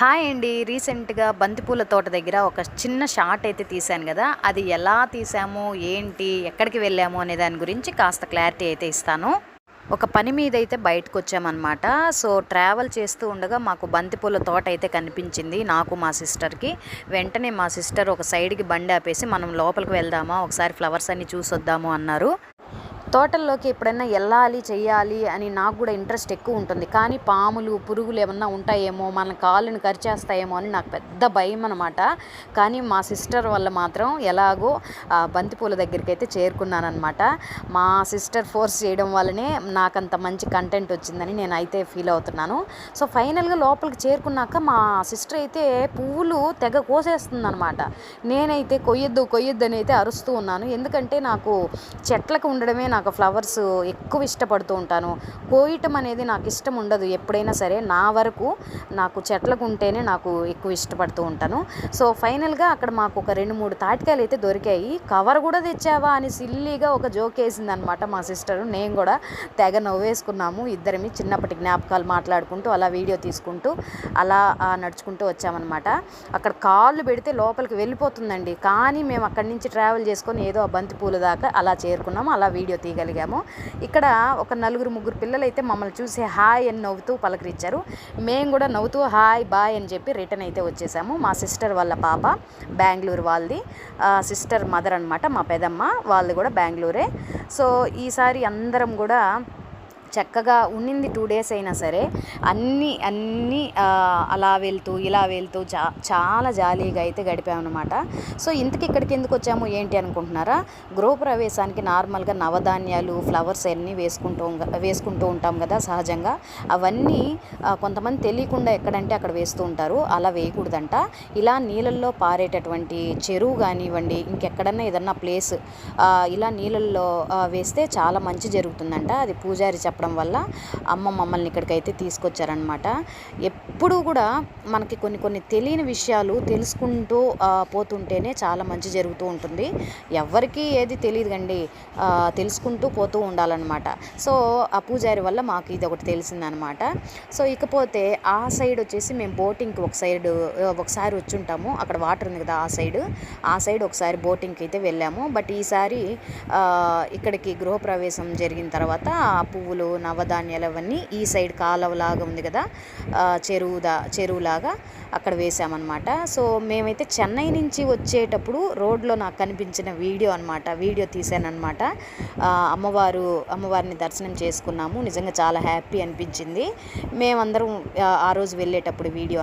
Hi అండి. రీసెంట్గా బంతిపూల తోట దగ్గర ఒక చిన్న షాట్ అయితే తీశాను కదా. అది ఎలా తీసాము ఏంటి? ఎక్కడికి వెళ్ళాము? అనే దాని గురించి కాస్త క్లారిటీ అయితే ఇస్తాను. ఒక పని మీద అయితే బయటకు వచ్చామన్నమాట సో ట్రావెల్ చేస్తూ ఉండగా మాకు బంతిపూల తోట అయితే కనిపించింది నాకు మా సిస్టర్కి. వెంటనే మా సిస్టర్ ఒక సైడ్కి బండి ఆపేసి మనం లోపలికి వెళ్దామా? ఒకసారి ఫ్లవర్స్ అన్ని చూసొద్దాము అన్నారు. తోటల్లోకి ఎప్పుడైనా వెళ్ళాలి చేయాలి అని నాకు కూడా ఇంట్రెస్ట్ ఎక్కువ ఉంటుంది. కానీ పాములు పురుగులు ఏమన్నా ఉంటాయేమో మన కాళ్ళని కరిచేస్తాయేమో అని నాకు పెద్ద భయం అనమాట కానీ మా సిస్టర్ వల్ల మాత్రం ఎలాగో బంతిపూల దగ్గరికి అయితే చేరుకున్నానమాట మా సిస్టర్ ఫోర్స్ చేయడం వల్లనే నాకంత మంచి కంటెంట్ వచ్చిందని నేను అయితే ఫీల్ అవుతున్నాను. సో ఫైనల్గా లోపలికి చేరుకున్నాక మా సిస్టర్ అయితే పువ్వులు తెగ కోసేస్తుందనమాట నేనైతే కొయ్యొద్దు కొయ్యొద్దు అని అయితే అరుస్తూ ఉన్నాను. ఎందుకంటే నాకు చెట్లకు ఉండడమే నాకు ఫ్లవర్స్ ఎక్కువ ఇష్టపడుతూ ఉంటాను. కోయటం అనేది నాకు ఇష్టం ఉండదు. ఎప్పుడైనా సరే నా వరకు నాకు చెట్లకు ఉంటేనే నాకు ఎక్కువ ఇష్టపడుతూ ఉంటాను. సో ఫైనల్గా అక్కడ మాకు ఒక రెండు మూడు తాటికాయలు అయితే దొరికాయి. కవర్ కూడా తెచ్చావా అని సిల్లీగా ఒక జోక్ వేసింది అనమాట మా సిస్టరు. నేను కూడా తెగ నవ్వేసుకున్నాము. ఇద్దరిమి చిన్నప్పటి జ్ఞాపకాలు మాట్లాడుకుంటూ అలా వీడియో తీసుకుంటూ అలా నడుచుకుంటూ వచ్చామన్నమాట. అక్కడ కాళ్ళు పెడితే లోపలికి వెళ్ళిపోతుందండి. కానీ మేము అక్కడి నుంచి ట్రావెల్ చేసుకొని ఏదో బంతి పూల దాకా అలా చేరుకున్నాము. అలా వీడియో తీయగలిగాము. ఇక్కడ ఒక నలుగురు ముగ్గురు పిల్లలు అయితే మమ్మల్ని చూసి హాయ్ అని నవ్వుతూ పలకరించారు. మేము కూడా నవ్వుతూ హాయ్ బాయ్ అని చెప్పి రిటర్న్ అయితే వచ్చేసాము. మా సిస్టర్ వాళ్ళ పాప బెంగళూరు వాళ్ళది. సిస్టర్ మదర్ అనమాట మా పెదమ్మ. వాళ్ళది కూడా బెంగళూరే. సో ఈసారి అందరం కూడా చక్కగా ఉన్నింది టూ డేస్ అయినా సరే అన్నీ అన్నీ అలా వెళ్తూ ఇలా వెళ్తూ చా చాలా జాలీగా అయితే గడిపామన్నమాట. సో ఇంతకి ఇక్కడికి ఎందుకు వచ్చాము ఏంటి అనుకుంటున్నారా? గృహప్రవేశానికి నార్మల్గా నవధాన్యాలు ఫ్లవర్స్ అన్నీ వేసుకుంటూ వేసుకుంటూ ఉంటాం కదా సహజంగా. అవన్నీ కొంతమంది తెలియకుండా ఎక్కడంటే అక్కడ వేస్తూ ఉంటారు అలా వేయకూడదంట. ఇలా నీళ్ళల్లో పారేటటువంటి చెరువు కానివ్వండి ఇంకెక్కడన్నా ఏదన్నా ప్లేస్ ఇలా నీళ్ళల్లో వేస్తే చాలా మంచి జరుగుతుందంట. అది పూజారి చెప్ప చెప్పడం వల్ల అమ్మ మమ్మల్ని ఇక్కడికైతే తీసుకొచ్చారనమాట ఎప్పుడూ కూడా మనకి కొన్ని కొన్ని తెలియని విషయాలు తెలుసుకుంటూ పోతుంటేనే చాలా మంచి జరుగుతూ ఉంటుంది. ఎవరికి ఏది తెలియదు కండి తెలుసుకుంటూ పోతూ ఉండాలన్నమాట. సో ఆ పూజారి వల్ల మాకు ఇది ఒకటి తెలిసిందనమాట సో ఇకపోతే ఆ సైడ్ వచ్చేసి మేము బోటింగ్కి ఒక సైడ్ ఒకసారి వచ్చి ఉంటాము అక్కడ వాటర్ ఉంది కదా ఆ సైడ్. ఆ సైడ్ ఒకసారి బోటింగ్కి అయితే వెళ్ళాము. బట్ ఈసారి ఇక్కడికి గృహప్రవేశం జరిగిన తర్వాత ఆ పువ్వులు నవధాన్యాలు అవన్నీ ఈ సైడ్ కాలవలాగా ఉంది కదా చెరువుదా చెరువు దా చెరువులాగా అక్కడ వేసామన్నమాట. సో మేమైతే చెన్నై నుంచి వచ్చేటప్పుడు రోడ్లో నాకు కనిపించిన వీడియో అనమాట వీడియో తీసానమాట అమ్మవారు అమ్మవారిని దర్శనం చేసుకున్నాము. నిజంగా చాలా హ్యాపీ అనిపించింది. మేమందరం ఆ, ఆ రోజు వెళ్ళేటప్పుడు వీడియో